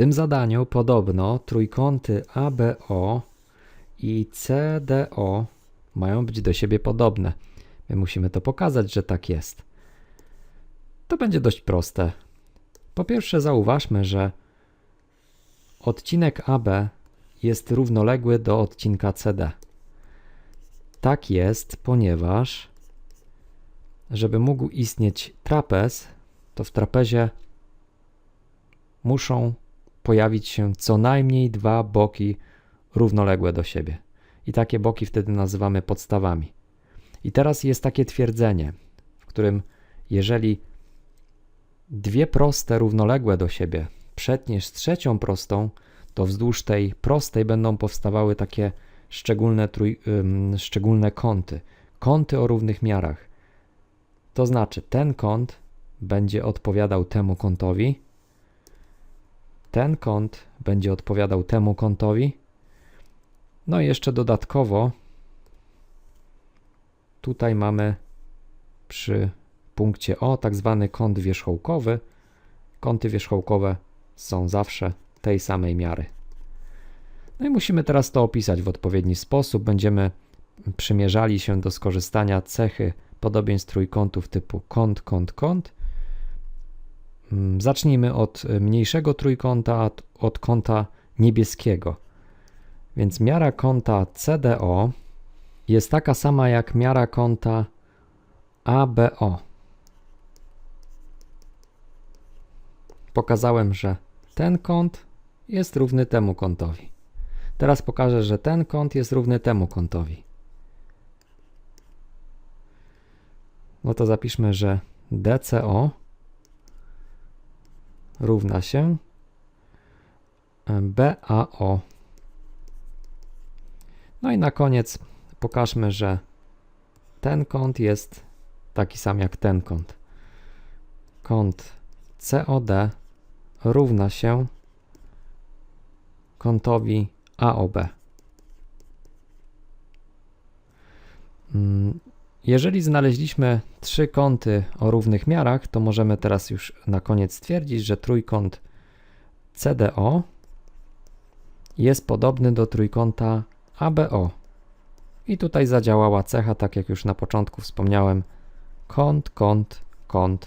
tym zadaniu podobno trójkąty ABO i CDO mają być do siebie podobne. My musimy to pokazać, że tak jest. To będzie dość proste. Po pierwsze, zauważmy, że odcinek AB jest równoległy do odcinka CD. Tak jest, ponieważ żeby mógł istnieć trapez, to w trapezie muszą pojawić się co najmniej dwa boki równoległe do siebie. I takie boki wtedy nazywamy podstawami. I teraz jest takie twierdzenie, w którym jeżeli dwie proste równoległe do siebie przetniesz trzecią prostą, to wzdłuż tej prostej będą powstawały takie szczególne, trój, ym, szczególne kąty. Kąty o równych miarach. To znaczy, ten kąt będzie odpowiadał temu kątowi, ten kąt będzie odpowiadał temu kątowi. No i jeszcze dodatkowo tutaj mamy przy punkcie O tak zwany kąt wierzchołkowy. Kąty wierzchołkowe są zawsze tej samej miary. No i musimy teraz to opisać w odpowiedni sposób. Będziemy przymierzali się do skorzystania cechy podobieństw trójkątów typu kąt, kąt, kąt. Mm, Zacznijmy od mniejszego trójkąta, od kąta niebieskiego. Więc miara kąta CDO jest taka sama jak miara kąta ABO. Pokazałem, że ten kąt jest równy temu kątowi. Teraz pokażę, że ten kąt jest równy temu kątowi. No to zapiszmy, że DCO równa się BAO. No i na koniec pokażmy, że ten kąt jest taki sam jak ten kąt. Kąt COD równa się kątowi AOB. Jeżeli znaleźliśmy trzy kąty o równych miarach, to możemy teraz już na koniec stwierdzić, że trójkąt CDO jest podobny do trójkąta ABO. I tutaj zadziałała cecha, tak jak już na początku wspomniałem, kąt, kąt, kąt,